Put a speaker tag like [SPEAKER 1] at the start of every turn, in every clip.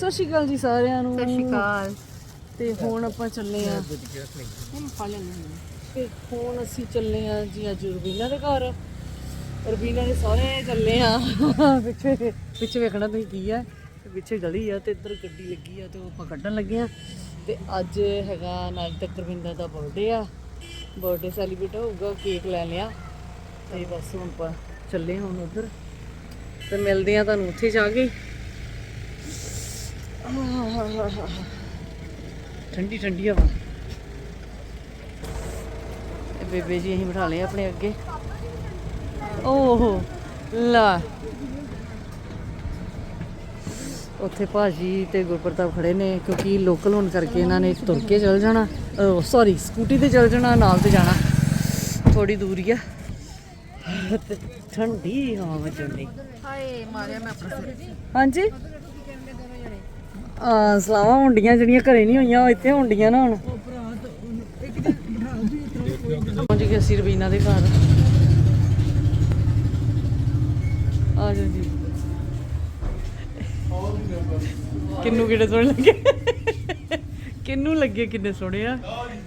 [SPEAKER 1] ਸਤਿ ਸ਼੍ਰੀ ਅਕਾਲ ਜੀ ਸਾਰਿਆਂ ਨੂੰ।
[SPEAKER 2] ਸਤਿ ਸ਼੍ਰੀ ਅਕਾਲ।
[SPEAKER 1] ਤੇ ਹੁਣ ਆਪਾਂ ਚੱਲੇ ਆ
[SPEAKER 2] ਹੁਣ
[SPEAKER 1] ਤੇ ਅਸੀਂ ਚੱਲੇ ਆ ਜੀ ਅੱਜ ਰਬੀਨਾ ਦੇ ਘਰ। ਰਬੀਨਾ ਦੇ ਸਾਰੇ ਚੱਲੇ ਆ ਪਿੱਛੇ ਪਿੱਛੇ ਵੇਖਣਾ ਤੁਸੀਂ ਕੀ ਆ। ਤੇ ਪਿੱਛੇ ਗਲੀ ਆ ਤੇ ਇੱਧਰ ਗੱਡੀ ਲੱਗੀ ਆ ਤੇ ਉਹ ਆਪਾਂ ਕੱਢਣ ਲੱਗੇ ਆ ਤੇ ਅੱਜ ਹੈਗਾ ਨਾਲ ਤੱਕ ਰਵਿੰਦਰ ਦਾ ਬਰਥਡੇ ਆ। ਬਰਥਡੇ ਸੈਲੀਬ੍ਰੇਟ ਹੋਊਗਾ ਕੇਕ ਲੈ ਲਿਆ। ਤੇ ਬਸ ਹੁਣ ਆਪਾਂ ਚੱਲੇ ਹੁਣ ਉਧਰ। ਤੇ ਮਿਲਦੇ ਆ ਤੁਹਾਨੂੰ ਉੱਥੇ ਜਾ ਕੇ। ਠੰਡੀ ਠੰਡੀ ਹਵਾ। ਬੇਬੇ ਜੀ ਅਸੀਂ ਬਿਠਾ ਲਏ ਆਪਣੇ ਅੱਗੇ। ਓਹ ਲਾ। ਉੱਥੇ ਭਾਜੀ ਤੇ ਗੁਰਪ੍ਰਤਾਪ ਖੜੇ ਨੇ ਕਿਉਂਕਿ ਲੋਕਲ ਹੋਣ ਕਰਕੇ ਇਹਨਾਂ ਨੇ ਤੁਰ ਕੇ ਚੱਲ ਜਾਣਾ। ਸੌਰੀ ਸਕੂਟੀ ਤੇ ਚੱਲ ਜਾਣਾ ਨਾਲ ਤੇ ਜਾਣਾ। ਥੋੜੀ ਦੂਰੀ ਆ। ਠੰਡੀ ਹਵਾ ਵੱਜਣੀ
[SPEAKER 2] ਹਾਏ ਮਾਰਿਆ ਮੈਂ ਆਪਣਾ
[SPEAKER 1] ਹਾਂਜੀ? ਆ, ਸਲਾਵਾਂ ਹੁੰਡੀਆਂ ਜਿਹੜੀਆਂ ਘਰੇ ਨਹੀਂ ਹੋਈਆਂ, ਉਹ ਇੱਥੇ ਹੁੰਡੀਆਂ ਨਾ ਹੁਣ। ਪਹੁੰਚ ਗਏ ਅਸੀਂ ਰਵੀਨਾ ਦੇ ਘਰ। ਆ ਜਾਓ ਜੀ। ਕਿੰਨੂ ਕਿਹੜੇ ਸੋਹਣੇ ਲੱਗੇ? ਕਿੰਨੂ ਲੱਗੇ ਕਿੰਨੇ ਸੋਹਣੇ ਆ?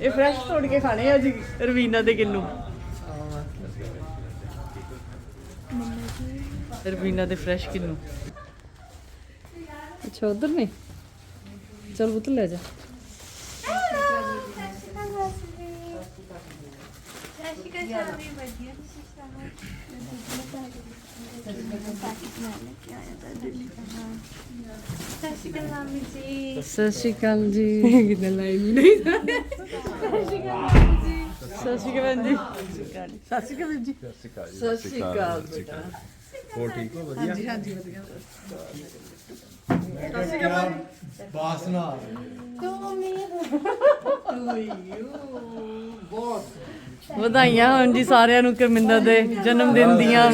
[SPEAKER 1] ਇਹ ਫਰੈਸ਼ ਤੋੜ ਕੇ ਖਾਣੇ ਆ ਜੀ, ਰਵੀਨਾ ਦੇ ਕਿੰਨੂ। ਰਵੀਨਾ ਦੇ ਫਰੈਸ਼ ਕਿੰਨੂ। ਅੱਛਾ, ਉਧਰ ਨੇ? ਚਲ ਪੁੱਤ ਲੈ ਜਾ। ਸਤਿ ਸ਼੍ਰੀ ਅਕਾਲ ਜੀ। ਕਿੰਨਾ ਲਾਈਵ ਨਹੀਂ। ਸਤਿ ਸ਼੍ਰੀ ਅਕਾਲ ਜੀ। ਸਤਿ ਸ਼੍ਰੀ ਅਕਾਲ ਜੀ। ਸਤਿ ਸ਼੍ਰੀ ਅਕਾਲ ਜੀ। ਸਤਿ ਸ਼੍ਰੀ ਅਕਾਲ ਬੇਟਾ
[SPEAKER 3] ਹੋਰ ਠੀਕ ਹੋ? ਵਧੀਆ? ਬਾਸਨਾ
[SPEAKER 1] ਵਧਾਈਆਂ ਹੋਣ ਜੀ ਸਾਰਿਆਂ ਨੂੰ ਕਰਮਿੰਦਰ ਦੇ ਜਨਮ ਦਿਨ ਦੀਆਂ।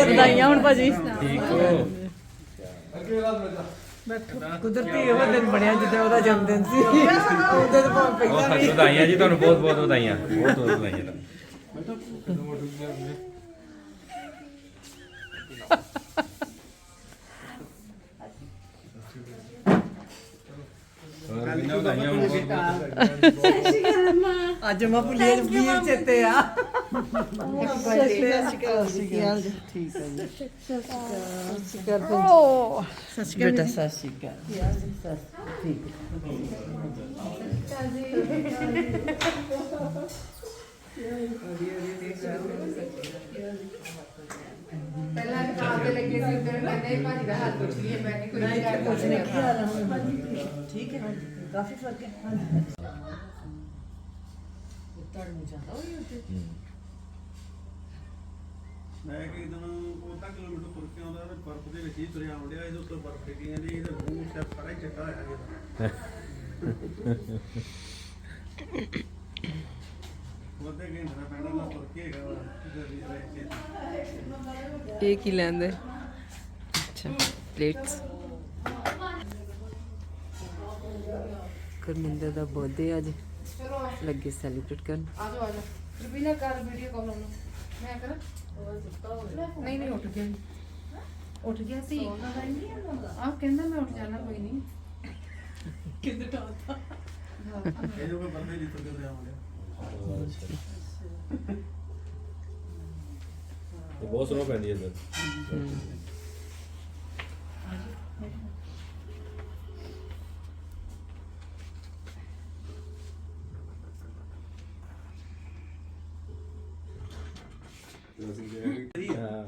[SPEAKER 1] ਵਧਾਈਆਂ ਹੋਣ ਭਾਜੀ।
[SPEAKER 3] ਠੀਕ ਹੋ?
[SPEAKER 1] ਕੁਦਰਤੀ ਉਹ ਦਿਨ ਬਣਿਆ ਜਿੱਦਾਂ ਉਹਦਾ ਜਨਮ ਦਿਨ ਸੀ। ਉਹਦੇ ਤੋਂ ਭਾਵੇਂ
[SPEAKER 3] ਬਹੁਤ ਵਧਾਈਆਂ ਜੀ ਤੁਹਾਨੂੰ ਬਹੁਤ ਬਹੁਤ ਵਧਾਈਆਂ ਬਹੁਤ ਬਹੁਤ ਵਧਾਈਆਂ ਤੁਹਾਨੂੰ। ਹੋਰ ਵੀ ਨਾ ਵਧਾਈਆਂ। ਹੋਣ
[SPEAKER 1] ਅੱਜ ਮੈਂ ਭੁੱਲੀ ਅੱਜ ਵੀਰ ਚੇਤੇ ਆ ਸਤਿ ਸ਼੍ਰੀ ਅਕਾਲ। ਠੀਕ ਹੈ ਜੀ ਸਤਿ ਸ਼੍ਰੀ ਅਕਾਲ ਸਤਿ ਸ਼੍ਰੀ ਅਕਾਲ ਬੇਟਾ ਸਤਿ ਸ਼੍ਰੀ ਅਕਾਲ। ਠੀਕ
[SPEAKER 2] ਪਹਿਲਾਂ ਤੇ ਲੱਗੇ ਸੀ ਉਧਰ ਕਹਿੰਦੇ ਭਾਜੀ ਦਾ ਹਾਲ ਪੁੱਛ ਲਈਏ ਮੈਂ ਨਹੀਂ
[SPEAKER 1] ਕੁਝ ਨਹੀਂ ਕੀ ਹਾਲ ਹੈ ਠੀਕ ਹੈ। ਕਾਫੀ ਫ਼ਰਕ ਹੈ। ਤੜ ਨੂੰ ਜਾਂਦਾ ਹੋਈ ਉੱਤੇ
[SPEAKER 4] ਮੈਂ ਕਿ ਦਿਨ ਕੋਟਾ ਕਿਲੋਮੀਟਰ ਤੁਰ ਕੇ ਆਉਂਦਾ ਤੇ ਬਰਫ਼ ਦੇ ਵਿੱਚ ਹੀ ਤੁਰਿਆ ਆਉਂਦਿਆ ਇਹਦੇ ਉੱਤੇ ਬਰਫ਼ ਡਿੱਗੀ ਜਾਂਦੀ ਇਹਦੇ ਮੂੰਹ ਸਿਰ ਸਾਰਾ ਹੀ ਚਿੱਟਾ ਹੋਇਆ ਗਿਆ ਉਹਦੇ ਘੰਟਾ ਪੈਣਾ ਨਾ ਤੁਰ ਕੇ ਹੈਗਾ ਵਾ
[SPEAKER 2] ਇਹ ਕੀ ਲੈਂਦੇ ਅੱਛਾ ਪਲੇਟਸ ਕਰਮਿੰਦਰ ਦਾ ਬਰਥਡੇ ਅੱਜ। ਲੱਗੇ ਸੈਲੀਬ੍ਰੇਟ ਕਰਨ। ਆ ਆ ਜਾਓ ਰਬੀਨਾ ਕਰ ਵੀਡੀਓ ਕਾਲ ਉਹਨੂੰ। ਮੈਂ ਕਰਾਂ? ਨਹੀਂ ਨਹੀਂ ਉੱਠ ਗਿਆ। ਉੱਠ ਗਿਆ ਸੀ। ਆਹ ਕਹਿੰਦਾ ਮੈਂ ਉੱਠ ਜਾਣਾ ਕੋਈ ਨਹੀਂ।
[SPEAKER 4] ਇਹ ਜੋ ਕੋਈ ਬੰਦੇ ਨਹੀਂ ਤੁਰ ਕੇ
[SPEAKER 3] ਇਹ ਬਹੁਤ ਸੋਹਣਾ ਪੈਂਦੀ ਹੈ ਇੱਧਰ ਹਾਂ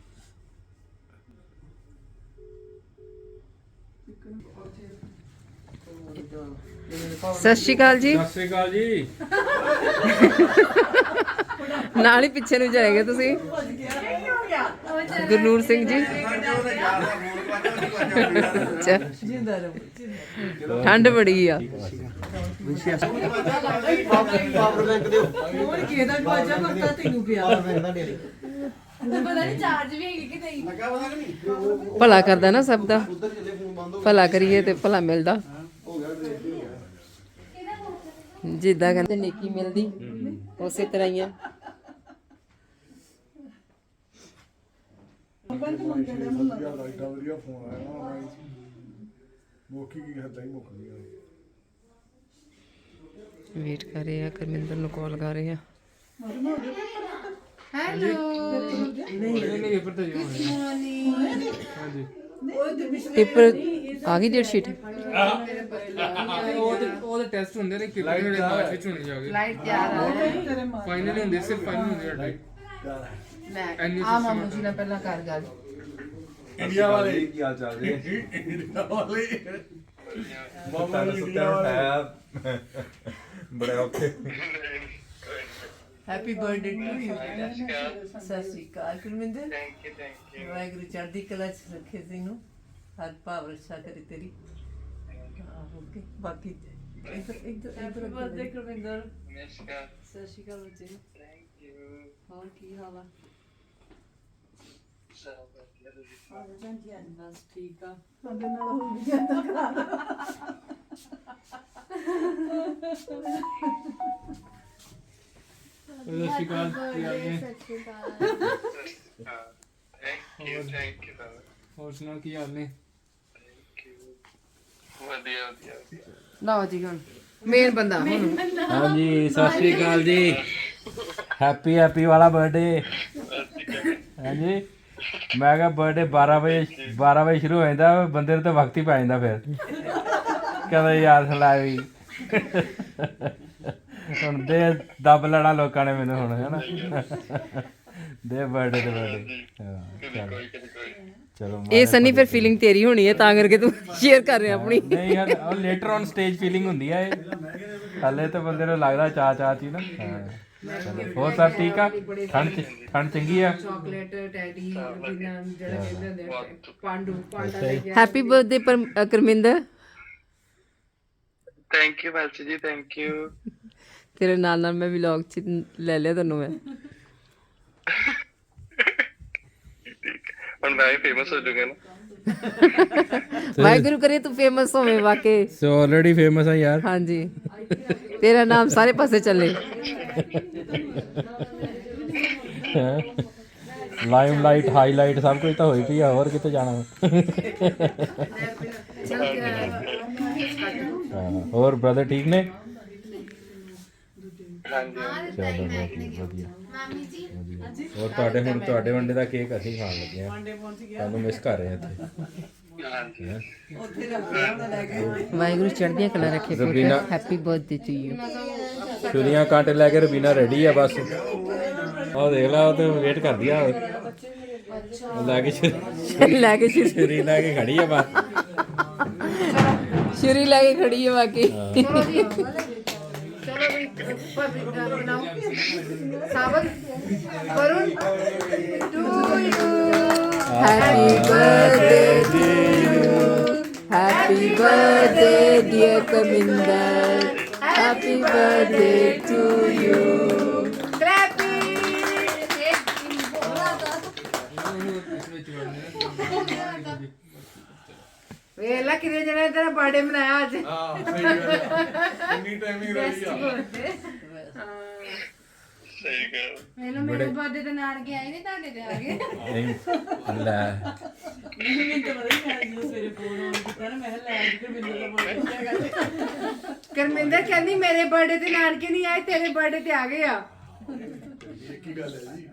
[SPEAKER 2] ਸਤਿ ਸ਼੍ਰੀ ਅਕਾਲ ਜੀ।
[SPEAKER 3] ਸਤਿ ਸ੍ਰੀ ਅਕਾਲ ਜੀ।
[SPEAKER 2] ਨਾਲ ਹੀ ਪਿੱਛੇ ਨੂੰ ਜਾਏਗੇ ਤੁਸੀਂ। ਗੁਰਨੂਰ ਸਿੰਘ ਜੀ। ਠੰਡ ਬੜੀ ਆ।
[SPEAKER 4] ਪਾਵਰ ਬੈਂਕ ਦਿਓ
[SPEAKER 1] ਹੋਰ ਕਿਸੇ ਦਾ ਗਵਾਜਾ ਮਰਤਾ ਤੈਨੂੰ ਪਿਆ।
[SPEAKER 4] ਪਾਵਰ ਬੈਂਕ ਦਾ ਡੇਰੇ ਲੱਗਾ ਪਤਾ ਕਿ ਨਹੀਂ
[SPEAKER 2] ਭਲਾ ਕਰਦਾ ਨਾ ਸਭ ਦਾ। ਭਲਾ ਕਰੀਏ ਤੇ ਭਲਾ ਮਿਲਦਾ। ਜਿੱਦਾਂ ਕਹਿੰਦੇ ਨੇਕੀ ਮਿਲਦੀ ਉਸੇ ਤਰ੍ਹਾਂ ਹੀ ਆ।
[SPEAKER 5] ਲਾਈਟਾਂ ਵਧੀਆ ਫੋਨ ਆਇਆ ਨਾ ਮੋਕੀ ਕੀ ਹੱਦਾਂ ਹੀ ਮੁੱਕ ਗਈ
[SPEAKER 2] ਵੇਟ ਕਰ ਰਹੇ ਆ। ਕਰਮਿੰਦਰ ਨੂੰ ਕਾਲ ਕਰ ਰਹੇ ਆ ਪੇਪਰ ਆ ਗਈ ਡੇਟ ਸ਼ੀਟ?
[SPEAKER 6] ਉਹਦੇ ਟੈਸਟ ਹੁੰਦੇ ਨੇ ਕਿ ਜਿਹੜੇ ਬਾਅਦ ਵਿੱਚ ਹੋਣੇ ਜਾਗੇ
[SPEAKER 2] ਲਾਈਟ ਤਿਆਰ ਆ।
[SPEAKER 6] ਫਾਈਨਲ ਹੁੰਦੇ ਸਿਰਫ ਫਾਈਨਲ ਹੁੰਦੇ ਸਾਡੇ
[SPEAKER 2] ਲੈ ਆ ਮਾਮੂ ਜੀ ਨਾਲ ਪਹਿਲਾਂ ਕਰ ਗੱਲ।
[SPEAKER 5] ਇੰਡੀਆ ਵਾਲੇ।
[SPEAKER 3] ਕੀ ਹਾਲ ਚਾਲ ਜੀ
[SPEAKER 5] ਇੰਡੀਆ ਵਾਲੇ। ਮਾਮਾ
[SPEAKER 3] ਤੁਹਾਨੂੰ
[SPEAKER 5] ਇੰਡੀਆ
[SPEAKER 3] ਸੁੱਤਿਆ
[SPEAKER 5] ਵਾਲੇ
[SPEAKER 3] ਬੜੇ ਔਖੇ।
[SPEAKER 1] ਹੈਪੀ ਬਰਥਡੇ ਟੂ ਯੂ ਸਤਿ ਸ਼੍ਰੀ ਅਕਾਲ Kulwinder. Thank you thank you Waheguru ਚੜ੍ਹਦੀ ਕਲਾ ਚ ਰੱਖੇ ਤੈਨੂੰ। ਹੱਥ ਭਾਵ ਰੱਖਿਆ ਕਰੇ ਤੇਰੀ। ਓਕੇ ਬਾਕੀ ਇੱਧਰ ਇੱਧਰ ਇੱਧਰ ਬਰਥਡੇ ਕੁਲਵਿੰਦਰ। ਸਤਿ ਸ਼੍ਰੀ ਅਕਾਲ ਬੱਚੇ। ਥੈਂਕ ਯੂ ਹੋਰ ਕੀ ਹਾਲ ਆ? ਬਸ ਠੀਕ ਆ।
[SPEAKER 6] ਸਤਿ ਸ਼੍ਰੀ ਅਕਾਲ ਕੀ ਹਾਲ ਨੇ ਹੋਰ ਸੁਣਾ ਕੀ ਹਾਲ ਨੇ?
[SPEAKER 2] ਲਓ ਜੀ ਹੁਣ ਮੇਨ ਬੰਦਾ ਹੁਣ।
[SPEAKER 3] ਹਾਂਜੀ ਸਤਿ ਸ੍ਰੀ ਅਕਾਲ ਜੀ। ਹੈਪੀ ਹੈਪੀ ਵਾਲਾ ਬਰਥਡੇ ਹਾਂਜੀ। ਮੈਂ ਕਿਹਾ ਬਰਥਡੇ 12 ਵਜੇ 12 ਵਜੇ ਸ਼ੁਰੂ ਹੋ ਜਾਂਦਾ ਬੰਦੇ ਨੂੰ ਤਾਂ ਵਕਤ ਹੀ ਪੈ ਜਾਂਦਾ ਫਿਰ। ਕਹਿੰਦਾ ਯਾਰ ਸਲਾ ਵੀ ਹੁਣ ਦੇ ਦੱਬ ਲੈਣਾ ਲੋਕਾਂ ਨੇ ਮੈਨੂੰ ਹੁਣ ਹੈਨਾ? ਦੇ ਬਰਥਡੇ ਤੇ ਬਰਥਡੇ ਚਲੋ। ਚਲੋ
[SPEAKER 2] ਇਹ ਸੰਨੀ ਫਿਰ ਫੀਲਿੰਗ ਤੇਰੀ ਹੋਣੀ ਹੈ ਤਾਂ ਕਰਕੇ ਤੂੰ ਸ਼ੇਅਰ ਕਰ ਰਿਹਾ ਆਪਣੀ।
[SPEAKER 3] ਨਹੀਂ ਯਾਰ ਉਹ ਲੇਟਰ ਔਨ ਸਟੇਜ ਫੀਲਿੰਗ ਹੁੰਦੀ ਆ ਇਹ। ਹਾਲੇ ਤਾਂ ਬੰਦੇ ਨੂੰ ਲੱਗਦਾ ਚਾ ਚਾ ਚ ਹੀ ਨਾ ਹਾਂ ਚਲੋ ਹੋਰ ਸਭ ਠੀਕ ਆ? ਠੰਡ ਚ ਠੰਡ ਚੰਗੀ ਆ?
[SPEAKER 2] ਚਾਕਲੇਟ ਟੈਡੀ ਬਿਨਾਂ ਜਿਹੜਾ ਕਹਿੰਦੇ ਹੁੰਦੇ ਆ, ਪਾਂਡੂ ਪਾਂਡਾ ਲੈ ਗਿਆ ਹੈਪੀ ਬਰਥਡੇ ਪਰ ਅ, ਕਰਮਿੰਦਰ।
[SPEAKER 7] ਥੈਂਕ ਯੂ ਮਾਸੀ ਜੀ ਥੈਂਕ ਯੂ
[SPEAKER 2] ਤੇਰੇ ਨਾਲ ਨਾਲ ਮੈਂ ਵਲੌਗ ਚ ਲੈ ਲਿਆ ਤੈਨੂੰ ਮੈਂ।
[SPEAKER 7] ਹੁਣ ਮੈਂ ਫੇਮਸ ਹੋ ਜਾਊਂਗਾ ਨਾ।
[SPEAKER 2] ਵਾਹਿਗੁਰੂ ਕਰੇ ਤੂੰ ਫੇਮਸ ਹੋਵੇਂ ਵਾਕੇ।
[SPEAKER 3] ਸੋ ਆਲਰੇਡੀ ਫੇਮਸ ਆ ਯਾਰ।
[SPEAKER 2] ਹਾਂਜੀ। ਤੇਰਾ ਨਾਮ ਸਾਰੇ ਪਾਸੇ ਚੱਲੇ।
[SPEAKER 3] ਲਾਈਮ ਲਾਈਟ ਹਾਈਲਾਈਟ ਸਭ ਕੁਝ ਤਾਂ ਹੋਈ ਪਈ ਆ ਹੋਰ ਕਿਤੇ ਜਾਣਾ ਹਾਂ, ਹੋਰ ਬ੍ਰਦਰ ਠੀਕ ਨੇ?
[SPEAKER 7] ਹਾਂਜੀ
[SPEAKER 3] ਚਲੋ ਵਧੀਆ ਵਧੀਆ। ਵਧੀਆ। ਹੋਰ ਤੁਹਾਡੇ ਹੁਣ ਤੁਹਾਡੇ ਵੰਡੇ ਦਾ ਕੇਕ ਅਸੀਂ ਖਾਣ ਲੱਗੇ ਆ ਤੁਹਾਨੂੰ ਮਿਸ ਕਰ ਰਹੇ ਆ ਇੱਥੇ। ਹੈਂ?
[SPEAKER 2] ਵਾਹਿਗੁਰੂ ਚੜ੍ਹਦੀਆਂ ਕਲਾ ਰੱਖੇ
[SPEAKER 3] Rabina-
[SPEAKER 2] happy birthday to you
[SPEAKER 3] ਛੁਰੀਆਂ ਕਾਂਟੇ ਲੈ ਕੇ ਰਬੀਨਾ ਰੈਡੀ ਆ ਬਸ। ਉਹ ਦੇਖ ਲਾ ਉਹ ਤੇ ਵੇਟ ਕਰਦੀ ਆ। ਉਹ ਲੈ ਕੇ ਛੁਰੀ
[SPEAKER 2] ਲੈ ਕੇ ਸ਼ੁਰੀ
[SPEAKER 3] ਛੁਰੀ ਲੈ ਕੇ ਖੜੀ ਆ ਬਸ।
[SPEAKER 2] ਸ਼ੁਰੀ ਲੈ ਕੇ ਖੜੀ ਹੈ। ਵਾਕਈ ਸਾਬਤ Karun to you happy birthday to you happy birthday dear Kaminder happy birthday to you ਵੇਲਾ ਕਿਤੇ ਜਣਾ ਤੇਰਾ ਬਰਥਡੇ ਮਨਾਇਆ ਅੱਜ।
[SPEAKER 5] ਇੰਨੀ ਟਾਈਮਿੰਗ ਰਹੀ ਆ।
[SPEAKER 7] ਸਹੀ ਗੱਲ।
[SPEAKER 8] ਮੈਨੂੰ ਮੇਰੇ ਬਰਥਡੇ ਤੇ ਨਾਨਕੇ ਆਏ ਨਹੀਂ ਤੁਹਾਡੇ ਤੇ ਆ ਗਏ।
[SPEAKER 3] ਨਹੀਂ ਲੈ।
[SPEAKER 1] ਮੈਨੂੰ ਤਾਂ ਪਤਾ ਹੀ ਨਹੀਂ ਜਦੋਂ ਸਵੇਰੇ ਫੋਨ ਆਨ ਕੀਤਾ ਨਾ ਮੈਂ ਕਿਹਾ ਲੈ ਅੱਜ ਕੁਲਵਿੰਦਰ ਦਾ ਬਰਥਡੇ ਹੈਗਾ
[SPEAKER 2] ਕਰਮਿੰਦਰ ਕਹਿੰਦੀ ਮੇਰੇ ਬਰਥਡੇ ਤੇ ਨਾਨਕੇ ਨਹੀਂ ਆਏ ਤੇਰੇ ਬਰਥਡੇ ਤੇ ਆ ਗਏ ਆ।
[SPEAKER 5] ਕੀ ਗੱਲ ਹੈ ਜੀ।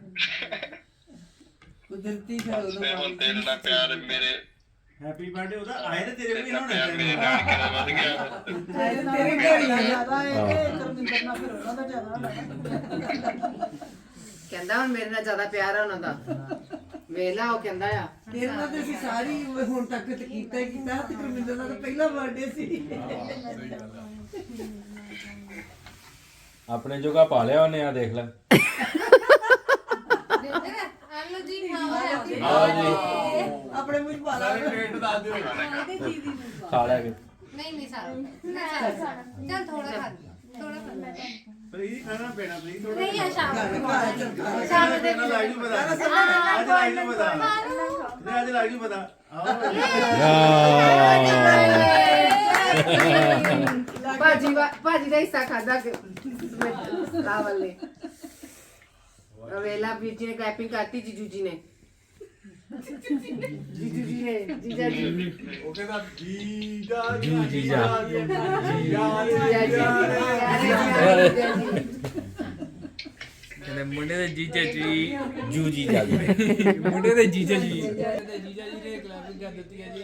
[SPEAKER 1] ਕੁਦਰਤੀ
[SPEAKER 7] ਮੈਂ ਹੁਣ ਤੇਰੇ ਨਾਲ ਪਿਆਰ ਮੇਰੇ
[SPEAKER 4] ਹੈਪੀ ਬਰਥਡੇ ਉਹਦਾ ਆਏ ਤੇ ਤੇਰੇ ਵੀ ਹੋਣਾ
[SPEAKER 7] ਮੇਰੇ ਨਾਲ ਵੱਧ ਗਿਆ?
[SPEAKER 1] ਤੇਰੇ ਘਰ ਹੀ ਜ਼ਿਆਦਾ ਹੈ ਕਿ ਕਰਮਿੰਦਰ ਨਾਲ ਫਿਰ ਉਹਨਾਂ ਦਾ ਜ਼ਿਆਦਾ
[SPEAKER 2] ਕਹਿੰਦਾ ਹੁਣ ਮੇਰੇ ਨਾਲ ਜ਼ਿਆਦਾ ਪਿਆਰ ਆ ਉਹਨਾਂ ਦਾ। ਵੇਲਾ ਉਹ ਕਹਿੰਦਾ ਆ।
[SPEAKER 1] ਤੇਰੇ ਨਾਲ ਤੇ ਅਸੀਂ ਸਾਰੀ ਹੁਣ ਤੱਕ ਤੇ ਕੀਤਾ ਹੀ ਕੀਤਾ ਤੇ ਕਰਮਿੰਦਰ ਦਾ ਤਾਂ ਪਹਿਲਾ ਬਰਥਡੇ ਸੀ।
[SPEAKER 3] ਆਪਣੇ ਜੋਗਾ ਪਾ ਲਿਆ ਉਹਨੇ ਆ ਦੇਖ ਲੈ।
[SPEAKER 8] ਹਲੋ ਜੀ ਖਾਓ
[SPEAKER 1] ਆਪਣੇ ਮੂੰਹ 'ਚ ਪਾ ਲਾ।
[SPEAKER 5] ਡੇਟ ਦੱਸ ਦਿਓ।
[SPEAKER 3] ਖਾ ਲਿਆ ਕੇ।
[SPEAKER 8] ਨਹੀਂ ਨਹੀਂ ਸਾਰਾ। ਨਹੀਂ ਸਾਰਾ ਚੱਲ ਥੋੜਾ ਖਾ ਥੋੜਾ ਖਾ
[SPEAKER 4] ਫਰੀ ਖਾਣਾ ਪੈਣਾ ਫਰੀ ਥੋੜਾ
[SPEAKER 8] ਨਹੀਂ ਆ ਸ਼ਾਮ ਨੂੰ ਸ਼ਾਮ ਦੇ
[SPEAKER 4] ਅੱਜ ਲਾਈ ਨੂੰ ਪਤਾ। ਅੱਜ ਲਾਈ ਨੂੰ ਪਤਾ। ਨਹੀਂ। ਅੱਜ ਲਾਈ ਨੂੰ ਪਤਾ। ਆਓ।
[SPEAKER 2] ਭਾਜੀ ਵਾ- ਭਾਜੀ ਦਾ ਹਿੱਸਾ ਖਾਦਾ ਕਿ ਰਾਵਲ ਵੀਰ ਜੀ ਨੇ ਕੈਪਿੰਗ ਕਰਤੀ ਜੀਜੂ ਜੀ ਨੇ। ਜੀਜੂ ਜੀ ਨੇ ਜੀਜਾ ਜੀ।
[SPEAKER 5] ਉਹ ਕਹਿੰਦਾ ਜੀਜਾ
[SPEAKER 3] ਜੂ ਜੀਜਾ
[SPEAKER 2] ਜੀਜਾ ਜੀ।
[SPEAKER 6] ਕਹਿੰਦੇ ਮੁੰਡੇ ਦੇ ਜੀਜਾ ਜੀ
[SPEAKER 3] ਜੂ। ਜੀਜਾ ਜੀ।
[SPEAKER 6] ਮੁੰਡੇ ਦੇ ਜੀਜਾ ਜੀ ਦੇ ਜੀਜਾ ਜੀ ਨੇ। ਕਲੈਪਿੰਗ ਕਰ ਦਿੱਤੀ ਹੈ ਜੀ।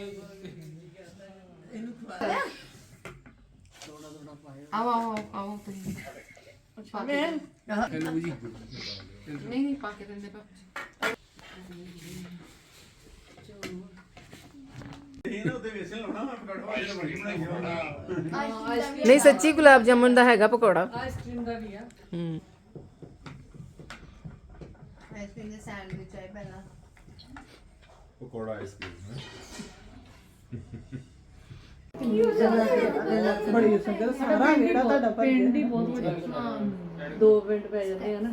[SPEAKER 2] ਆਓ ਆਓ ਆਓ ਤੁਸੀਂ। ਕੇ
[SPEAKER 6] ਹੈਲੋ ਜੀ।
[SPEAKER 2] ਨਹੀਂ ਪਾ ਕੇ ਦਿੰਦੇ ਸੱਚੀ ਗੁਲਾਬ ਜਾਮੁਨ ਦਾ ਹੈਗਾ ਪਕੌੜਾ।
[SPEAKER 1] ਆਈਸਕ੍ਰੀਮ ਦਾ ਵੀ ਆ।
[SPEAKER 2] ਹੂੰ।
[SPEAKER 8] ਆਈਸਕ੍ਰੀਮ ਦੇ ਸੈਂਡਵਿਚ ਆਏ ਪਹਿਲਾਂ।
[SPEAKER 5] ਪਕੌੜਾ ਆਈਸਕ੍ਰੀਮ
[SPEAKER 1] ਬੜੀ ਸੰਗਤ ਸਾਰਾ ਜਿਹੜਾ ਤੁਹਾਡਾ ਪਿੰਡ ਹੀ ਬਹੁਤ ਵੱਡਾ। ਦੋ ਪਿੰਡ ਪੈ ਜਾਂਦੇ ਆ ਨਾ।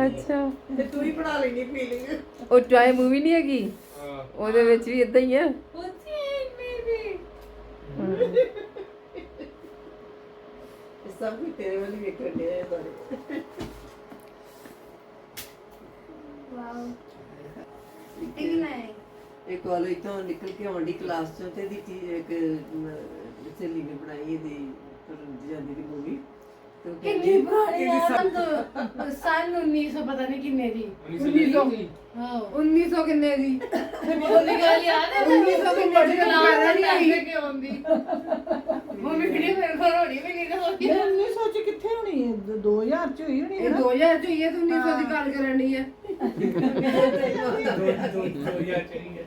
[SPEAKER 2] ਅੱਛਾ।
[SPEAKER 1] ਤੇ ਤੂੰ ਹੀ ਬਣਾ ਲੈਣੀ ਫੀਲਿੰਗ
[SPEAKER 2] ਉਹ ਟਾਈ ਮੂਵੀ ਨਹੀਂ ਹੈਗੀ? ਉਹਦੇ ਵਿੱਚ ਵੀ ਇਦਾਂ ਹੀ
[SPEAKER 1] ਹੈ। ਇਹ
[SPEAKER 9] ਕਾਲਜ ਤੋਂ ਨਿਕਲ ਕੇ ਆਉਂਦੀ ਕਲਾਸ ਚੋਂ ਤੇ ਦੀ ਇੱਕ ਸਹੇਲੀ ਨੇ ਬਣਾਈ ਇਹਦੀ ਰੰਜਾ ਦੀ ਮੂਵੀ ਕਿੰਨੀ
[SPEAKER 8] ਪੁਰਾਣੀ ਆ। ਸੰਨ ਸੰਨ 1900 ਪਤਾ ਨਹੀਂ ਕਿੰਨੇ ਦੀ।
[SPEAKER 6] 1900
[SPEAKER 8] ਹਾਂ।
[SPEAKER 2] 1900 ਕਿੰਨੇ ਦੀ?
[SPEAKER 8] ਬੋਲੀ ਗੱਲ ਯਾਦ ਹੈ 1900 ਦੀ? ਬੜੀ ਕਲਾਸ ਨਹੀਂ ਆਈ। ਕਿ ਆਉਂਦੀ? ਮੰਮੀ ਕਿਹੜੀ ਮੇਰੇ ਕੋਲ ਹੋਣੀ ਵੀ ਨਹੀਂ
[SPEAKER 1] ਹੋਈ 1900 ਚ ਕਿੱਥੇ ਹੋਣੀ ਹੈ 2000 ਚ ਹੋਈ ਹੋਣੀ
[SPEAKER 2] ਹੈ 2000 ਚ ਹੋਈ ਹੈ ਤੂੰ 1900 ਦੀ ਗੱਲ ਕਰਨ ਦੀ ਹੈ
[SPEAKER 9] 2000 ਚ ਹੋਈ ਹੈ।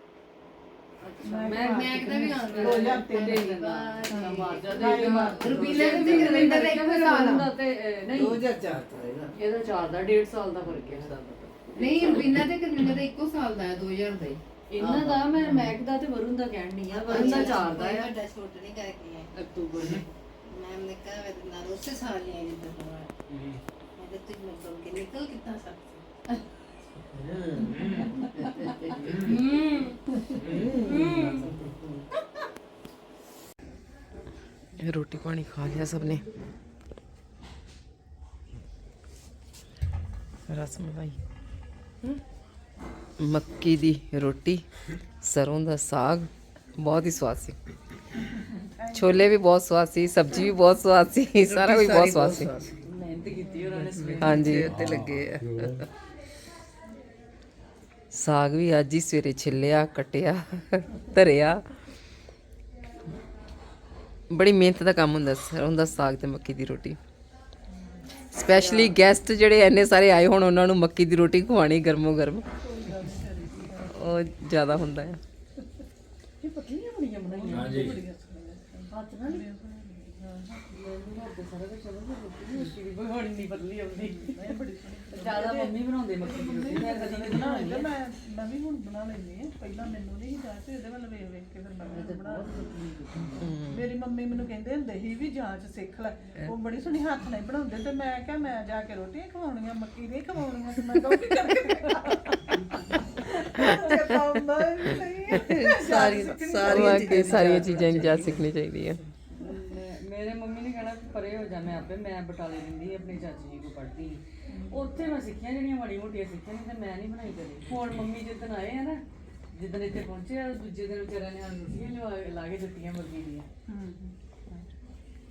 [SPEAKER 9] ਮੈਂ
[SPEAKER 2] ਮੈਂ ਕਿਤੇ ਵੀ ਆਉਂਦਾ ਦੋ ਹਜ਼ਾਰ ਤਿੰਨ ਦੇ
[SPEAKER 1] ਮਾਰ ਜਾ
[SPEAKER 2] ਰੁਪੀਲੇ ਤੇ ਵੀ ਰਵਿੰਦਰ ਦਾ ਇੱਕ ਸਾਲ ਦਾ
[SPEAKER 1] ਤੇ ਨਹੀਂ।
[SPEAKER 9] 2004 ਦਾ
[SPEAKER 1] ਇਹਦਾ 4 ਦਾ 1.5 ਸਾਲ ਦਾ ਫ਼ਰਕ ਹੈ
[SPEAKER 2] ਨਹੀਂ ਰੁਬੀਨਾ ਤੇ ਕਰਮਿੰਦਰ ਦਾ ਇੱਕੋ ਸਾਲ ਦਾ ਹੈ 2000 ਦਾ ਹੀ।
[SPEAKER 1] ਇਹਨਾਂ ਦਾ ਮੈਂ ਮੈਕ ਦਾ ਤੇ ਵਰੁਣ ਦਾ ਕਹਿਣ ਨਹੀਂ ਆ ਵਰੁਣ ਦਾ 4 ਦਾ ਹੈ।
[SPEAKER 8] ਵੱਡਾ ਛੋਟ ਨਹੀਂ ਕਰਕੇ ਹੈ
[SPEAKER 1] ਅਕਤੂਬਰ ਨੇ
[SPEAKER 8] ਮੈਮ ਨੇ ਕਹਾ ਵੇ ਨਾਲ ਉਸੇ ਸਾਲ ਹੀ ਆਈ ਜਿੱਦਾਂ ਹੋਇਆ ਮੈਂ ਤੇ ਤੁਝ ਮੈਂ ਬੋਲ ਕੇ ਨਿਕਲ
[SPEAKER 2] ਕਿੰਨਾ ਸਕਦਾ? ਖਾ ਲਿਆ ਸਭ ਨੇ। ਰਸ ਮਲਾਈ ਹਮ? ਮੱਕੀ ਦੀ ਰੋਟੀ ਸਰੋਂ ਦਾ ਸਾਗ ਬਹੁਤ ਹੀ ਸਵਾਦ ਸੀ। ਛੋਲੇ ਵੀ ਬਹੁਤ ਸਵਾਦ ਸੀ ਸਬਜ਼ੀ ਵੀ ਬਹੁਤ ਸਵਾਦ ਸੀ ਸਾਰਾ ਕੁਝ ਬਹੁਤ ਸਵਾਦ ਸੀ।
[SPEAKER 1] ਮਿਹਨਤ ਕੀਤੀ ਉਹਨਾਂ ਨੇ
[SPEAKER 2] ਹਾਂਜੀ। ਲੱਗੇ ਆ। ਸਾਗ ਵੀ ਅੱਜ ਹੀ ਸਵੇਰੇ ਛਿੱਲਿਆ ਕਟਿਆ ਧਰਿਆ। ਬੜੀ ਮਿਹਨਤ ਦਾ ਕੰਮ ਹੁੰਦਾ ਸਰੋਂ ਦਾ ਸਾਗ ਤੇ ਮੱਕੀ ਦੀ ਰੋਟੀ। ਸਪੈਸ਼ਲੀ ਗੈਸਟ ਜਿਹੜੇ ਐਨੇ ਸਾਰੇ ਆਏ ਹੋਣ ਉਹਨਾਂ ਨੂੰ ਮੱਕੀ ਦੀ ਰੋਟੀ ਖਵਾਣੀ ਗਰਮੋ ਗਰਮ ਉਹ ਜ਼ਿਆਦਾ ਹੁੰਦਾ ਹੈ
[SPEAKER 3] ਹਾਂਜੀ।
[SPEAKER 1] ਬਗਾੜੀ ਨਹੀਂ ਬਦਲੀ ਆਉਂਦੀ ਜ਼ਿਆਦਾ ਮੰਮੀ ਬਣਾਉਂਦੇ ਮੱਕੀ ਦੀ ਰੋਟੀ ਮੈਂ ਕਦੀ ਨਹੀਂ
[SPEAKER 10] ਮੈਂ ਮੈਂ ਵੀ ਹੁਣ ਬਣਾ ਲੈਂਦੀ ਹਾਂ ਪਹਿਲਾਂ ਮੈਨੂੰ ਨਹੀਂ ਜਾ ਤੇ ਇਹਦੇ ਵੱਲ ਵੇਖ ਵੇਖ ਕੇ ਫਿਰ ਮੈਂ ਬਣਾ। ਮੇਰੀ ਮੰਮੀ ਮੈਨੂੰ ਕਹਿੰਦੇ ਹੁੰਦੇ ਸੀ ਵੀ ਜਾਂਚ ਸਿੱਖ ਲੈ। ਉਹ ਬੜੀ ਸੋਹਣੀ ਹੱਥ ਨਾਲ ਹੀ ਬਣਾਉਂਦੇ ਤੇ ਮੈਂ ਕਿਹਾ ਮੈਂ ਜਾ ਕੇ ਰੋਟੀਆਂ ਖਵਾਉਣੀਆਂ ਮੱਕੀ ਦੀਆਂ ਖਵਾਉਣੀਆਂ ਤੇ ਮੈਂ ਕਹੂੰਗੀ ਕਰਕੇ ਹੀ
[SPEAKER 9] ਸਾਰੀ ਸਾਰੀਆਂ
[SPEAKER 2] ਚੀਜ਼ਾਂ ਜਾ ਸਿੱਖਣੀ ਚਾਹੀਦੀਆਂ।
[SPEAKER 1] ਮੇਰੇ ਮੰਮੀ ਨੇ ਕਹਿਣਾ ਪਰੇ ਹੋ ਜਾ ਮੈਂ ਆਪੇ ਮੈਂ ਬਟਾਲੇ ਦਿੰਦੀ ਆਪਣੀ ਚਾਚੀ ਜੀ ਕੋ ਪੜ੍ਹਦੀ ਸੀ। ਉੱਥੇ ਮੈਂ ਸਿੱਖੀਆਂ ਜਿਹੜੀਆਂ ਮਾੜੀ ਮੋਟੀਆਂ ਸਿੱਖੀਆਂ ਨਹੀਂ ਤੇ ਮੈਂ ਨਹੀਂ ਬਣਾਈ ਕਦੇ। ਹੁਣ ਮੰਮੀ ਜਿੱਦਣ ਆਏ ਆ ਨਾ ਜਿੱਦਣ ਇੱਥੇ ਪਹੁੰਚੇ ਆ ਦੂਜੇ ਦਿਨ ਵਿਚਾਰਿਆਂ ਨੇ ਸਾਨੂੰ ਰੋਟੀਆਂ ਲਵਾ ਲਾ ਕੇ ਦਿੱਤੀਆਂ ਮੁਰਗੀ ਦੀਆਂ।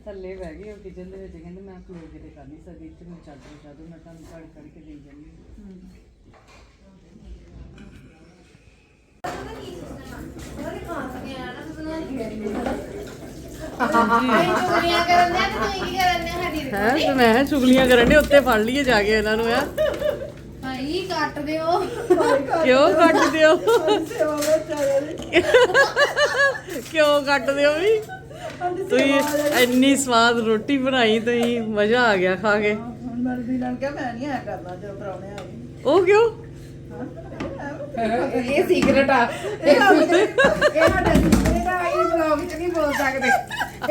[SPEAKER 1] ਥੱਲੇ ਬਹਿ ਗਏ ਉਹ ਕਿਚਨ ਦੇ ਵਿੱਚ ਕਹਿੰਦੇ ਮੈਂ ਖਲੋ ਕੇ ਤੇ ਕਰ ਨਹੀਂ ਸਕਦੀ ਇੱਥੇ ਮੈਂ ਚਾਦਰ ਚਾਦਰ ਮੈਂ ਤੁਹਾਨੂੰ ਘੜ ਘੜ ਕੇ ਦੇਈ
[SPEAKER 8] ਚੁਗਲੀਆਂ ਕਰਨ ਦੇ ਤੇ ਤੁਸੀਂ ਕੀ ਕਰਨ ਦੇ ਸਾਡੀ
[SPEAKER 1] ਹੈ ਤੇ ਮੈਂ ਕਿਹਾ ਚੁਗਲੀਆਂ ਕਰਨ ਦੇ ਉੱਤੇ ਫੜ ਲਈਏ ਜਾ ਕੇ ਇਹਨਾਂ ਨੂੰ ਆ
[SPEAKER 8] ਭਾਈ ਕੱਟ ਦਿਓ।
[SPEAKER 1] ਕਿਉਂ ਕੱਟਦੇ ਹੋ ਕਿਉਂ ਕੱਟਦੇ ਹੋ ਵੀ? ਤੁਸੀਂ ਇੰਨੀ ਸਵਾਦ ਰੋਟੀ ਬਣਾਈ ਤੁਸੀਂ ਮਜ਼ਾ ਆ ਗਿਆ ਖਾ ਕੇ।
[SPEAKER 10] ਹੁਣ ਮੈਂ ਵੀ ਨਾਲ ਕਿਹਾ ਮੈਂ ਨਹੀਂ ਆਇਆ ਕਰਨਾ ਜਦੋਂ ਪਰੌਣੇ ਆਏ
[SPEAKER 1] ਉਹ ਕਿਉਂ?
[SPEAKER 2] ਇਹ ਸੀਕ੍ਰੇਟ ਆ। ਇਹ ਸਾਡਾ ਸੀਕ੍ਰੇਟ ਆ, ਇਹ ਬਲੌਗ ਚ ਨਹੀਂ ਬੋਲ ਸਕਦੇ।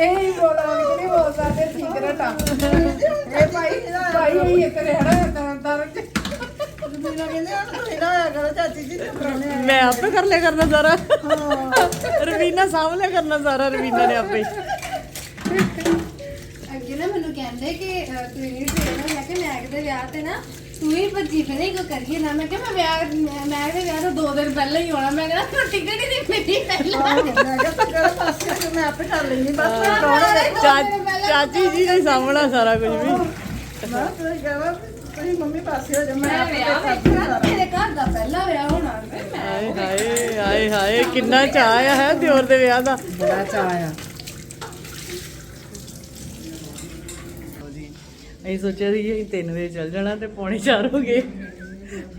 [SPEAKER 2] ਇਹ ਹੀ ਬਲੌਗ ਚ ਨਹੀਂ ਬੋਲ ਸਕਦੇ ਸੀਕ੍ਰੇਟ ਆ। ਇਹ ਭਾਈ ਭਾਈ ਇਹ ਇੱਕ ਰਹਿਣਾ ਤਾਂ ਤਾਂ
[SPEAKER 10] ਬਿਨਾ ਕਹਿੰਦੇ ਹੁਣ ਤੁਸੀਂ ਨਾ ਆਇਆ ਕਰੋ ਚਾਚੀ ਜੀ ਤੇ
[SPEAKER 1] ਮੈਂ ਆਪੇ ਕਰ ਲਿਆ ਕਰਨਾ ਸਾਰਾ। ਰਵੀਨਾ ਸਾਂਭ ਲਿਆ ਕਰਨਾ ਸਾਰਾ, ਰਵੀਨਾ ਨੇ ਆਪੇ
[SPEAKER 8] ਕਹਿੰਦੇ ਕਿ ਨਹੀਂ ਟ੍ਰੇਨਰ ਮੈਂ ਕਿ ਮੈਂ ਕਿਤੇ ਵਿਆਹ ਤੇ ਨਾ ਤੂੰ ਹੀ ਭੱਜੀ ਫਿਰੇ ਕੋ ਕਰੀਏ ਨਾ। ਮੈਂ ਕਿ ਮੈਂ ਵਿਆਹ ਮੈਂ ਮੈਂ ਦੇ ਵਿਆਹ ਤੋਂ ਦੋ ਦਿਨ ਪਹਿਲਾਂ ਹੀ ਆਉਣਾ। ਮੈਂ ਕਹਿੰਦਾ ਤੂੰ ਟਿਕਟ ਹੀ ਨਹੀਂ ਮਿਲੀ ਪਹਿਲਾਂ।
[SPEAKER 10] ਮੈਂ ਕਿਹਾ ਤੂੰ ਕਿਹੜਾ ਪਾਸੇ ਤੇ ਮੈਂ ਆਪੇ ਕਰ ਲੈਣੀ ਬਸ ਦੇ
[SPEAKER 1] ਚਾ- ਚਾਚੀ ਜੀ ਨੇ ਸਾਂਭਣਾ ਸਾਰਾ ਕੁਝ ਵੀ।
[SPEAKER 10] ਮੈਂ ਕਹਾਂ ਤੁਸੀਂ ਮੰਮੀ ਪਾਸੇ ਹੋ ਜਾ ਮੈਂ
[SPEAKER 8] ਵਿਆਹ
[SPEAKER 10] ਕਰ ਲੈਂਦੀ
[SPEAKER 8] ਵੇਖਣਾ ਮੇਰੇ ਘਰ ਦਾ ਪਹਿਲਾ ਵਿਆਹ ਹੋਣਾ ਵੇ ਮੈਂ
[SPEAKER 1] ਹਾਏ ਹਾਏ ਹਾਏ ਹਾਏ ਕਿੰਨਾ ਚਾਹ ਆ ਹੈ ਦਿਓਰ ਦੇ ਵਿਆਹ ਦਾ।
[SPEAKER 2] ਬੜਾ ਚਾਹ ਆ।
[SPEAKER 1] ਅਸੀਂ ਸੋਚਿਆ ਸੀ ਕਿ 3 ਵਜੇ ਚੱਲ ਜਾਣਾ ਤੇ ਪੌਣੇ 4 ਹੋ ਗਏ।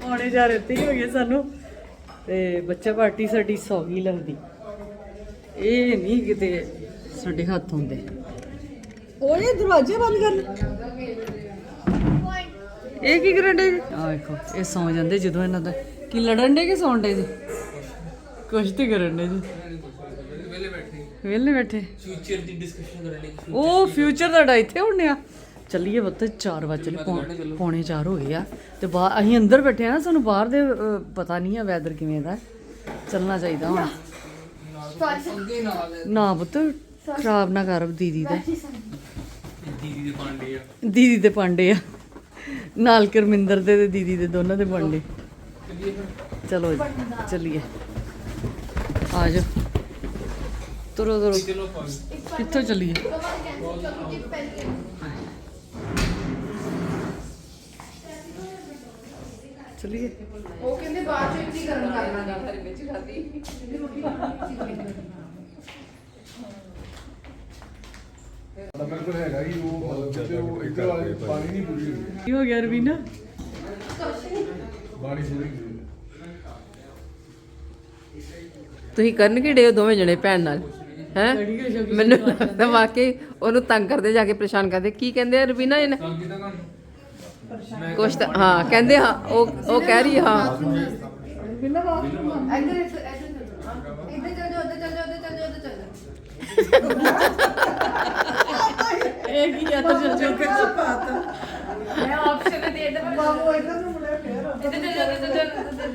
[SPEAKER 1] ਪੌਣੇ 4 ਇੱਥੇ ਹੀ ਹੋ ਗਏ ਸਾਨੂੰ। ਤੇ ਬੱਚਾ ਪਾਰਟੀ ਸਾਡੀ ਸੌਗੀ ਲੱਗਦੀ। ਇਹ ਨਹੀਂ ਕਿਤੇ ਸਾਡੇ ਹੱਥ ਹੁੰਦੇ ਓਏ ਦਰਵਾਜ਼ੇ ਬੰਦ ਕਰ। ਇਹ ਕੀ ਕਰਨ ਦੇ ਆ ਵੇਖੋ ਇਹ ਸੌ ਜਾਂਦੇ ਜਦੋਂ ਇਹਨਾਂ ਦਾ। ਕੀ ਲੜਨ ਦੇ ਕਿ ਸੌਣ ਦੇ ਜੀ? ਕੁਛ ਤੇ ਕਰਨ ਦੇ ਜੀ। ਵੇਲੇ ਬੈਠੇ।
[SPEAKER 6] ਫਿਊਚਰ ਦੀ ਡਿਸਕਸ਼ਨ ਕਰਨੀ
[SPEAKER 1] ਉਹ ਫਿਊਚਰ ਤੁਹਾਡਾ ਇੱਥੇ ਹੁੰਨਿਆ ਚੱਲੀਏ ਬੱਤੇ 4 ਵਜੇ ਪੌਣੇ 4 ਹੋ ਗਏ ਆ। ਤੇ ਬਾਹਰ ਅਸੀਂ ਅੰਦਰ ਬੈਠੇ ਆ ਨਾ ਸਾਨੂੰ ਬਾਹਰ ਦੇ ਪਤਾ ਨਹੀਂ ਆ ਵੈਦਰ ਕਿਵੇਂ ਦਾ। ਚੱਲਣਾ ਚਾਹੀਦਾ ਹੁਣ। ਨਾ ਪੁੱਤ ਖਰਾਬ ਨਾ ਕਰ ਦੀਦੀ ਦਾ।
[SPEAKER 6] ਦੀਦੀ ਦੇ ਪਾਂਡੇ ਆ।
[SPEAKER 1] ਦੀਦੀ ਦੇ ਪਾਂਡੇ ਆ। ਨਾਲ ਕਰਮਿੰਦਰ ਦੇ ਤੇ ਦੀਦੀ ਦੇ ਦੋਨਾਂ ਦੇ ਪਾਂਡੇ ਚਲੋ ਜੀ, ਚੱਲੀਏ। ਆ ਜਾ ਤੁਰੋ ਤੁਰੋ।
[SPEAKER 6] ਚਲੋ
[SPEAKER 1] ਕਿੱਥੋਂ ਚੱਲੀਏ? ਚੱਲੀਏ।
[SPEAKER 2] ਉਹ ਕਹਿੰਦੇ ਬਾਅਦ ਚ ਕੀ ਕਰਨ ਕਰਨਾ ਗਾ ਫਿਰ ਵਿੱਚ ਖਾਦੀ
[SPEAKER 5] ਸਾਡਾ ਬਿਲਕੁਲ ਹੈਗਾ ਹੀ ਉਹ ਮਤਲਬ ਕਿ ਉਹ ਇੱਧਰ ਵਾਲੇ ਪਾਣੀ ਨਹੀਂ ਪੂਰੀ ਹੋਈ
[SPEAKER 1] ਕੀ ਹੋ ਗਿਆ ਰਵੀਨਾ
[SPEAKER 5] ਬਾਣੀ ਪੂਰੀ ਹੋਈ
[SPEAKER 2] ਤੁਸੀਂ ਕਰਨ ਕੀ ਡੇ ਦੋਵੇਂ ਜਣੇ ਭੈਣ ਨਾਲ ਹੈ? ਮੈਨੂੰ ਲੱਗਦਾ ਵਾਕਈ ਉਹਨੂੰ ਤੰਗ ਕਰਦੇ ਜਾ ਕੇ ਪਰੇਸ਼ਾਨ ਕਰਦੇ। ਕੀ ਕਹਿੰਦੇ ਆ ਰਵੀਨਾ ਇਹਨੇ? ਕੁਛ ਤਾਂ ਹਾਂ ਕਹਿੰਦੇ ਹਾਂ ਉਹ ਉਹ ਕਹਿ ਰਹੀ ਆ, ਹਾਂ।
[SPEAKER 8] ਇੱਧਰ ਇੱਧਰ ਇੱਧਰ ਚੱਲ ਜਾ ਉੱਧਰ ਚੱਲ ਜਾ ਉੱਧਰ ਚੱਲ ਜਾ ਉੱਧਰ ਚੱਲ। ਜਾ
[SPEAKER 1] ਇਹ ਕੀ ਆ ਤਰ ਚੱਲ
[SPEAKER 8] ਮੈਂ ਆਪਸ਼ਨ ਦੇ ਦੇ
[SPEAKER 10] ਬਾਬੂ ਇੱਧਰ ਨੂੰ ਮੁੜਿਆ ਫੇਰ
[SPEAKER 8] ਇੱਧਰ ਚੱਲ ਜਾ ਉੱਧਰ ਚੱਲ ਜਾ, ਉੱਧਰ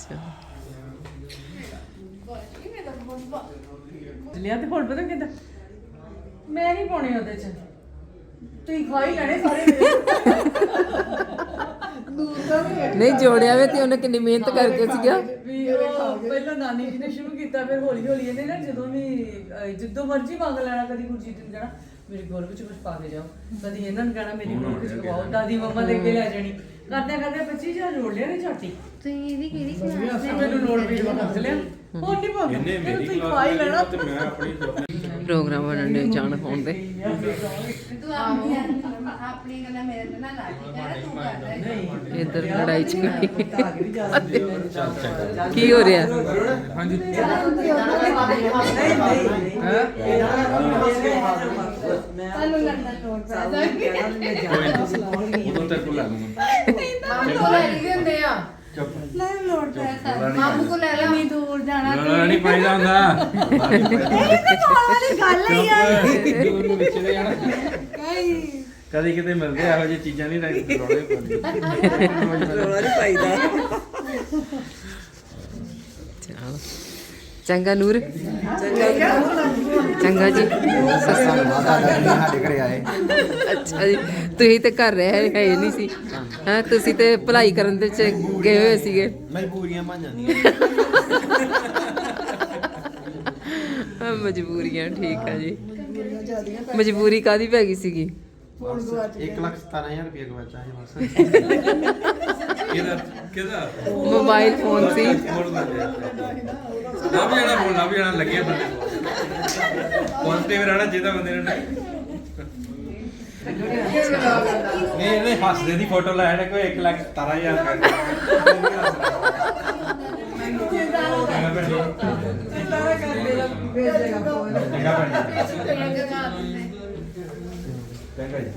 [SPEAKER 8] ਚੱਲ।
[SPEAKER 1] ਲਿਆ ਤੇ ਹੁਣ ਪਤਾ ਕਿਦਾਂ? ਮੈਂ ਨਹੀਂ ਪਾਉਣੇ ਉਹਦੇ ਚ। ਤੁਸੀਂ ਖਾ ਹੀ ਲੈਣੇ ਸਾਰੇ
[SPEAKER 2] ਨਹੀਂ ਜੋੜਿਆ ਵੇ ਤੇ ਉਹਨੇ ਕਿੰਨੀ ਮਿਹਨਤ ਕਰਕੇ ਸੀਗਾ।
[SPEAKER 1] ਵੀ ਉਹ ਪਹਿਲਾਂ ਨਾਨੀ ਜੀ ਨੇ ਸ਼ੁਰੂ ਕੀਤਾ ਫਿਰ ਹੌਲੀ ਹੌਲੀ ਇਹਨੇ ਨਾ ਜਦੋਂ ਵੀ ਅਹ, ਜਿੱਦੋਂ ਮਰਜ਼ੀ ਮੰਗ ਲੈਣਾ ਕਦੀ ਗੁਰਜੀਤ ਨੂੰ ਜਾਣਾ ਮੇਰੀ ਗੋਲ ਵਿੱਚ ਕੁਝ ਪਾ ਕੇ ਜਾਓ। ਕਦੀ ਇਹਨਾਂ ਨੂੰ ਕਹਿਣਾ ਮੇਰੀ ਗੋਲ ਵਿੱਚ ਪਵਾਓ ਦਾਦੀ ਮੰਮਾ ਦੇ ਕੇ ਲੈ ਜਾਣੀ। ਕਰਦੇ ਕਰਦੇ 25000 ਜੋੜ ਲਿਆ ਨੇ ਝਾਟੀ?
[SPEAKER 8] ਤੁਸੀਂ ਇਹਦੀ ਕਿਹੜੀ ਕਲਾਸ
[SPEAKER 1] ਮੈਨੂੰ ਨੋਟ ਮੈਂ ਕਰ ਲਿਆ। ਹੁਣ ਨਹੀਂ ਪਾਉਂਦੇ। ਇਹਨੇ ਮੇਰੀ ਤੁਸੀਂ ਖਾ ਹੀ ਲੈਣਾ।
[SPEAKER 4] ਤੇ ਮੈਂ ਆਪਣੀ
[SPEAKER 2] ਪ੍ਰੋਗਰਾਮ ਬਣਨ ਦੇ ਜਾਣ ਹੋਣ ਦੇ।
[SPEAKER 8] ਤੂੰ ਆਪਣੀ ਆਪਣੀ ਗੱਲਾਂ ਮੇਰੇ ਤੇ ਨਾ ਲਾ ਕੇ ਕਹਿ ਤੂੰ ਕਰ ਲੈ
[SPEAKER 2] ਇੱਧਰ ਲੜਾਈ ਚ ਕੀ ਹੋ ਰਿਹਾ?
[SPEAKER 6] ਹਾਂਜੀ।
[SPEAKER 8] ਤੁਹਾਨੂੰ ਲੰਡਨ ਲੋੜ ਪੈ
[SPEAKER 3] ਉਦੋਂ ਤੱਕ ਲੈ ਲੂੰਗਾ
[SPEAKER 8] ਮਾਮੂ ਕੋਲ ਲੈ ਲਈ ਹੁੰਦੇ ਆ ਲੈ ਲੋੜ ਪੈ ਮਾਮੂ ਕੋਲ ਲੈ ਨਹੀਂ ਦੂਰ ਜਾਣਾ
[SPEAKER 3] ਲੜਾ ਨਹੀਂ ਪਾਈਦਾ ਹੁੰਦਾ।
[SPEAKER 6] ਉਹਨੂੰ ਵਿੱਚ ਦੇ ਜਾਣਾ
[SPEAKER 3] ਕਦੀ ਕਿਤੇ ਮਿਲਦੇ ਇਹੋ ਜਿਹੀ ਚੀਜ਼ਾਂ ਨਹੀਂ ਰਹਿੰਦੀਆਂ ਰੋਲੇ
[SPEAKER 2] ਰੋਲਾ ਨਹੀਂ ਪਾਈਦਾ ਚਲੋ। ਚੰਗਾ ਨੂਰ। ਚੰਗਾ। ਚੰਗਾ ਜੀ।
[SPEAKER 11] ਸਾਡੇ ਘਰੇ ਆਏ।
[SPEAKER 2] ਅੱਛਾ ਜੀ। ਤੁਸੀਂ ਤੇ ਘਰ ਰਹੇ ਹੈ ਨਹੀਂ ਸੀ। ਹਾਂ ਤੁਸੀਂ ਤੇ ਭਲਾਈ ਕਰਨ ਦੇ ਚ ਗਏ ਹੋਏ ਸੀਗੇ।
[SPEAKER 11] ਮਜਬੂਰੀਆਂ ਬਣ ਜਾਂਦੀਆਂ।
[SPEAKER 2] ਮਜਬੂਰੀਆਂ ਠੀਕ ਆ ਜੀ। ਮਜਬੂਰੀ ਕਾਦੀ ਪੈ ਗਈ ਸੀਗੀ?
[SPEAKER 11] 1 ਲੱਖ 17000 ਰੁਪਏ ਗਵਾਚਾ ਹੈ ਬਸ।
[SPEAKER 3] ਕਿਹਦਾ ਕਿਹਦਾ?
[SPEAKER 2] ਮੋਬਾਈਲ ਫੋਨ ਸੀ।
[SPEAKER 3] ਲੱਭ ਜਾਣਾ ਫੋਨ ਲੱਭ ਜਾਣਾ ਲੱਗਿਆ ਬੰਦੇ। ਪੋਜ਼ਿਟਿਵ ਰਹਿਣਾ ਜਿਹਦਾ ਬੰਦੇ ਨੇ ਨਹੀਂ ਇਹਨੇ ਹੱਸਦੇ ਦੀ ਫੋਟੋ ਲਾਇਆ ਨਾ ਕੋਈ 1 ਲੱਖ 17000 ਕਰ ਚੰਗਾ ਭੈਣ। ਚੰਗਾ ਜੀ।